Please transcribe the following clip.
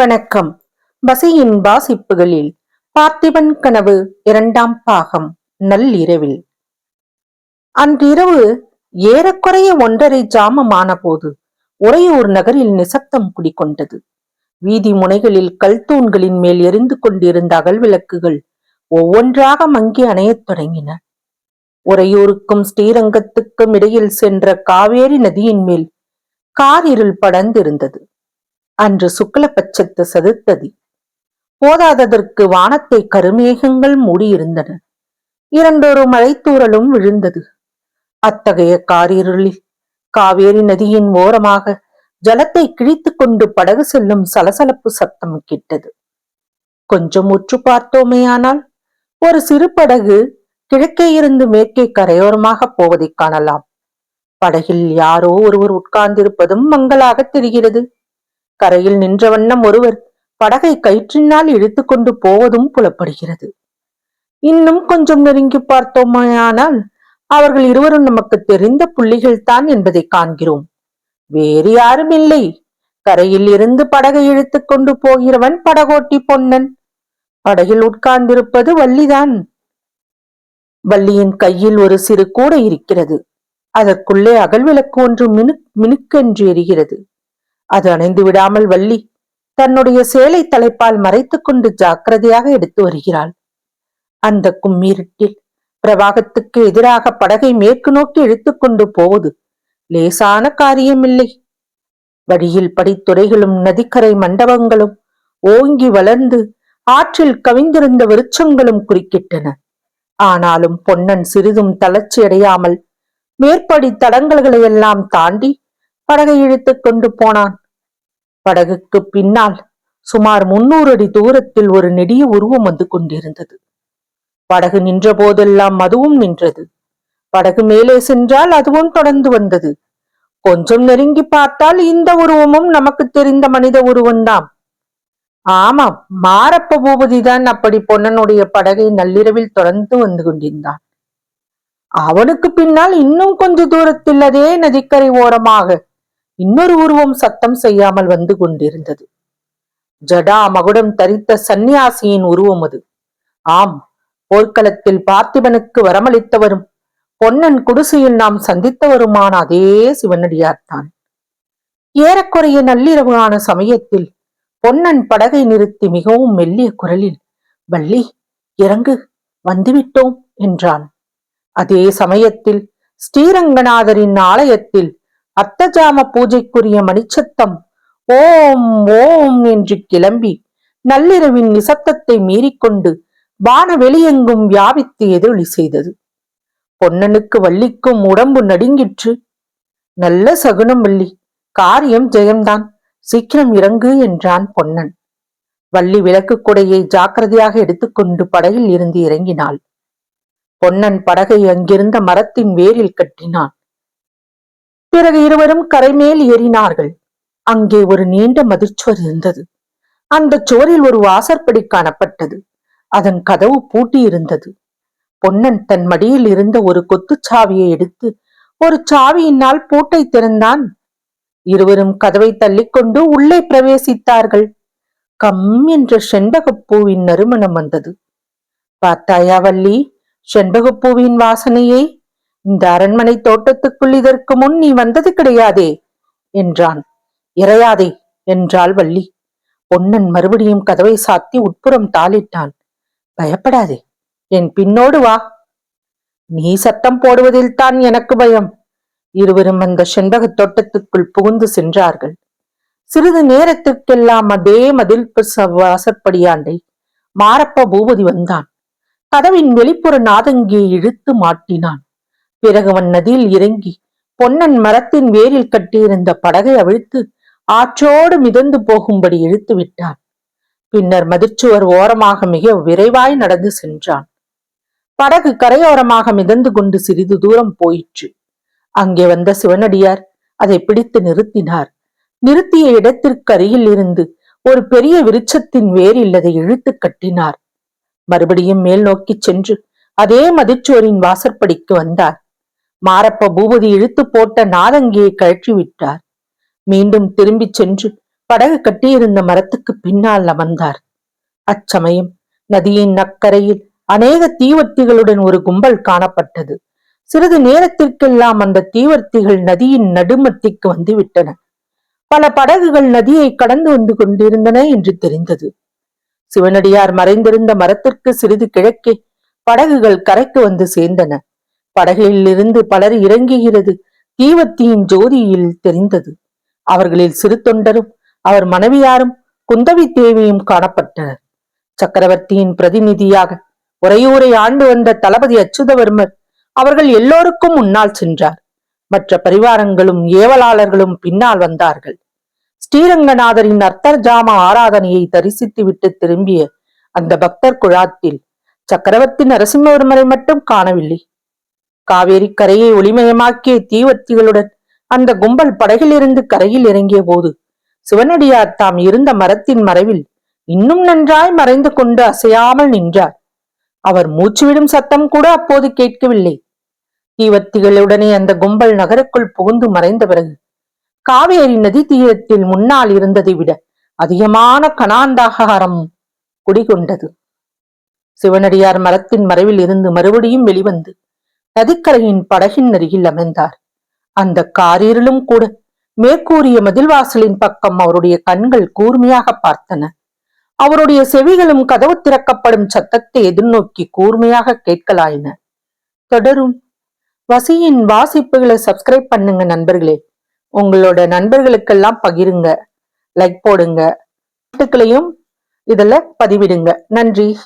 வணக்கம். பசியின் வாசிப்புகளில் பார்த்திபன் கனவு இரண்டாம் பாகம் நள்ளிரவில். அன்றிரவு ஏறக்குறைய ஒன்றரை ஜாமமான போது உறையூர் நகரில் நிசப்தம் குடிக்கொண்டது வீதி முனைகளில் கல்தூண்களின் மேல் எரிந்து கொண்டிருந்த அகல் விளக்குகள் ஒவ்வொன்றாக மங்கி அணையத் தொடங்கின. உறையூருக்கும் ஸ்ரீரங்கத்துக்கும் இடையில் சென்ற காவேரி நதியின் மேல் காரிருள் படர்ந்திருந்தது. அன்று சுக்லபட்சத்து சதுர்த்ததி. போதாததற்கு வானத்தை கருமேகங்கள் மூடியிருந்தன. இரண்டொரு மழைத்தூரலும் விழுந்தது. அத்தகைய காரிருளில் காவேரி நதியின் ஓரமாக ஜலத்தை கிழித்துக் கொண்டு படகு செல்லும் சலசலப்பு சத்தம் கிட்டது. கொஞ்சம் உற்று பார்த்தோமேயானால் ஒரு சிறு படகு கிழக்கே இருந்து மேற்கே கரையோரமாக போவதைக் காணலாம். படகில் யாரோ ஒருவர் உட்கார்ந்திருப்பதும் மங்களாக தெரிகிறது. கரையில் நின்ற வண்ணம் ஒருவர் படகை கயிற்றினால் இழுத்து கொண்டு போவதும் புலப்படுகிறது. இன்னும் கொஞ்சம் நெருங்கி பார்த்தோமானால் அவர்கள் இருவரும் நமக்கு தெரிந்த புள்ளிகள் தான் என்பதை காண்கிறோம். வேறு யாரும் இல்லை. கரையில் இருந்து படகை இழுத்துக் கொண்டு போகிறவன் படகோட்டி பொன்னன். படகில் உட்கார்ந்திருப்பது வள்ளிதான். வள்ளியின் கையில் ஒரு சிறு கூடை இருக்கிறது. அதற்குள்ளே அகல்விளக்கு ஒன்று மினுக் மினுக்கென்று எரிகிறது. அது அணைந்து விடாமல் வள்ளி தன்னுடைய சேலை தலைப்பால் மறைத்துக்கொண்டு ஜாக்கிரதையாக எடுத்து வருகிறாள். அந்த கும்மீரிட்டில் பிரவாகத்துக்கு எதிராக படகை மேற்கு நோக்கி இழுத்துக் கொண்டு போவது லேசான காரியமில்லை. வழியில் படித்துறைகளும் நதிக்கரை மண்டபங்களும் ஓங்கி வளர்ந்து ஆற்றில் கவிந்திருந்த விருட்சங்களும் குறுக்கிட்டன. ஆனாலும் பொன்னன் சிறிதும் தளர்ச்சி அடையாமல் மேற்படி தடங்கல்களை எல்லாம் தாண்டி படகை இழுத்துக் கொண்டு போனான். படகுக்கு பின்னால் சுமார் முன்னூறு அடி தூரத்தில் ஒரு நெடிய உருவம் வந்து கொண்டிருந்தது. படகு நின்ற போதெல்லாம் அதுவும் நின்றது. படகு மேலே சென்றால் அதுவும் தொடர்ந்து வந்தது. கொஞ்சம் நெருங்கி பார்த்தால் இந்த உருவமும் நமக்கு தெரிந்த மனித உருவம்தான் ஆமாம் மாரப்ப பூபதிதான் அப்படி பொன்னனுடைய படகை நள்ளிரவில் தொடர்ந்து வந்து கொண்டிருந்தான். அவனுக்கு பின்னால் இன்னும் கொஞ்ச தூரத்தில் அதே நதிக்கரை ஓரமாக இன்னொரு உருவம் சத்தம் செய்யாமல் வந்து கொண்டிருந்தது. ஜடா மகுடம் தரித்த சந்நியாசியின் உருவம் அது. ஆம் போர்க்களத்தில் பார்த்திபனுக்கு வரமளித்தவரும் பொன்னன் குடிசையில் நாம் சந்தித்தவருமான அதே சிவனடியார்தான். ஏறக்குறைய நள்ளிரவான சமயத்தில் பொன்னன் படகை நிறுத்தி மிகவும் மெல்லிய குரலில் வள்ளி இறங்கு வந்துவிட்டோம் என்றான். அதே சமயத்தில் ஸ்ரீரங்கநாதரின் ஆலயத்தில் அர்த்தஜாம பூஜைக்குரிய மணிச்சத்தம். ஓம் ஓம் என்று கிளம்பி நள்ளிரவின் நிசத்தத்தை மீறிக்கொண்டு வான வெளியெங்கும் வியாபித்து எதிரொலி செய்தது. பொன்னனுக்கு வள்ளிக்கும் உடம்பு நடுங்கிற்று. நல்ல சகுனம் வள்ளி காரியம் ஜெயம்தான். சீக்கிரம் இறங்கு என்றான் பொன்னன். வள்ளி விளக்கு குடையை ஜாக்கிரதையாக எடுத்துக்கொண்டு படகில் இருந்து இறங்கினாள். பொன்னன் படகை அங்கிருந்த மரத்தின் வேரில் கட்டினான். பிறகு இருவரும் கரைமேல் ஏறினார்கள். அங்கே ஒரு நீண்ட மதிர்ச்சுவர் இருந்தது. அந்த சுவரில் ஒரு வாசற்படி காணப்பட்டது. அதன் கதவு பூட்டி இருந்தது பொன்னன் தன் மடியில் இருந்த ஒரு கொத்துச் சாவியை எடுத்து ஒரு சாவியினால் பூட்டை திறந்தான். இருவரும் கதவை தள்ளிக்கொண்டு உள்ளே பிரவேசித்தார்கள். கம் என்ற செண்பகப்பூவின் நறுமணம் வந்தது. பார்த்தாயா வள்ளி செண்பகப்பூவின் வாசனையை? இந்த அரண்மனை தோட்டத்துக்குள் இதற்கு முன் நீ வந்தது கிடையாதே என்றான். இறையாதே என்றாள் வள்ளி. பொன்னன் மறுபடியும் கதவை சாத்தி உட்புறம் தாளிட்டான் பயப்படாதே என் பின்னோடு வா. நீ சத்தம் போடுவதில் தான் எனக்கு பயம். இருவரும் அந்த செண்பக தோட்டத்துக்குள் புகுந்து சென்றார்கள். சிறிது நேரத்திற்கெல்லாம் அதே மதில் வாசற்படியாண்டை மாரப்ப பூபதி வந்தான். கதவின் வெளிப்புற நாதங்கியை இழுத்து மாட்டினான். பிறகு அவன் நதியில் இறங்கி பொன்னன் மரத்தின் வேரில் கட்டியிருந்த படகை அவிழ்த்து ஆற்றோடு மிதந்து போகும்படி இழுத்து விட்டான். பின்னர் மதிர்ச்சுவர் ஓரமாக மிக விரைவாய் நடந்து சென்றான். படகு கரையோரமாக மிதந்து கொண்டு சிறிது தூரம் போயிற்று. அங்கே வந்த சிவனடியார் அதை பிடித்து நிறுத்தினார். நிறுத்திய இடத்திற்கு அருகில் இருந்து ஒரு பெரிய விருட்சத்தின் வேரில் அதை இழுத்து கட்டினார். மறுபடியும் மேல் நோக்கி சென்று அதே மதிச்சுவரின் வாசற்படிக்கு வந்தார். மாரப்ப பூபதி இழுத்து போட்ட நாதங்கியை கழற்றி விட்டார் மீண்டும் திரும்பிச் சென்று படகு கட்டியிருந்த மரத்துக்கு பின்னால் அமர்ந்தார். அச்சமயம் நதியின் நக்கரையில் அநேக தீவர்த்திகளுடன் ஒரு கும்பல் காணப்பட்டது. சிறிது நேரத்திற்கெல்லாம் அந்த தீவர்த்திகள் நதியின் நடுமத்திற்கு வந்துவிட்டன. பல படகுகள் நதியை கடந்து வந்து கொண்டிருந்தன என்று தெரிந்தது. சிவனடியார் மறைந்திருந்த மரத்திற்கு சிறிது கிழக்கே படகுகள் கரைக்கு வந்து சேர்ந்தன. படகில் இருந்து பலர் இறங்குகிறது. தீவத்தியின் ஜோதியில் தெரிந்தது. அவர்களில் சிறு தொண்டரும் அவர் மனைவியாரும் குந்தவி தேவியும் காணப்பட்டனர். சக்கரவர்த்தியின் பிரதிநிதியாக உரையூரை ஆண்டு வந்த தளபதி அச்சுதவர்மர் அவர்கள் எல்லோருக்கும் முன்னால் சென்றார். மற்ற பரிவாரங்களும் ஏவலாளர்களும் பின்னால் வந்தார்கள். ஸ்ரீரங்கநாதரின் அர்த்தர்ஜாம ஆராதனையை தரிசித்து விட்டு திரும்பிய அந்த பக்தர் குழாத்தில் சக்கரவர்த்தி நரசிம்மவர்மரை மட்டும் காணவில்லை. காவேரி கரையை ஒளிமயமாக்கிய தீவர்த்திகளுடன் அந்த கும்பல் படகிலிருந்து கரையில் இறங்கிய போது சிவனடியார் தாம் இருந்த மரத்தின் மறைவில் இன்னும் நன்றாய் மறைந்து கொண்டு அசையாமல் நின்றார். அவர் மூச்சுவிடும் சத்தம் கூட அப்போது கேட்கவில்லை. தீவர்த்திகளுடனே அந்த கும்பல் நகருக்குள் புகுந்து மறைந்த பிறகு காவேரி நதி தீரத்தில் முன்னால் இருந்ததை விட அதிகமான கனாந்தாகாரம் குடிகொண்டது. சிவனடியார் மரத்தின் மறைவில் இருந்து மறுபடியும் வெளிவந்து நதிக்கரையின் படகின் அருகில் அமர்ந்தார். அந்த காரிருளும் கூட மேற்கூறிய மதில்வாசலின் பக்கம் அவருடைய கண்கள் கூர்மையாக பார்த்தன. அவருடைய செவிகளும் கதவு திறக்கப்படும் சத்தத்தை எதிர்நோக்கி கூர்மையாக கேட்கலாயின. தொடரும். வசியின் வாசிப்புகளை சப்ஸ்கிரைப் பண்ணுங்க நண்பர்களே. உங்களோட நண்பர்களுக்கெல்லாம் பகிருங்க. லைக் போடுங்க. பாட்டுக்களையும் இதுல பதிவிடுங்க. நன்றி.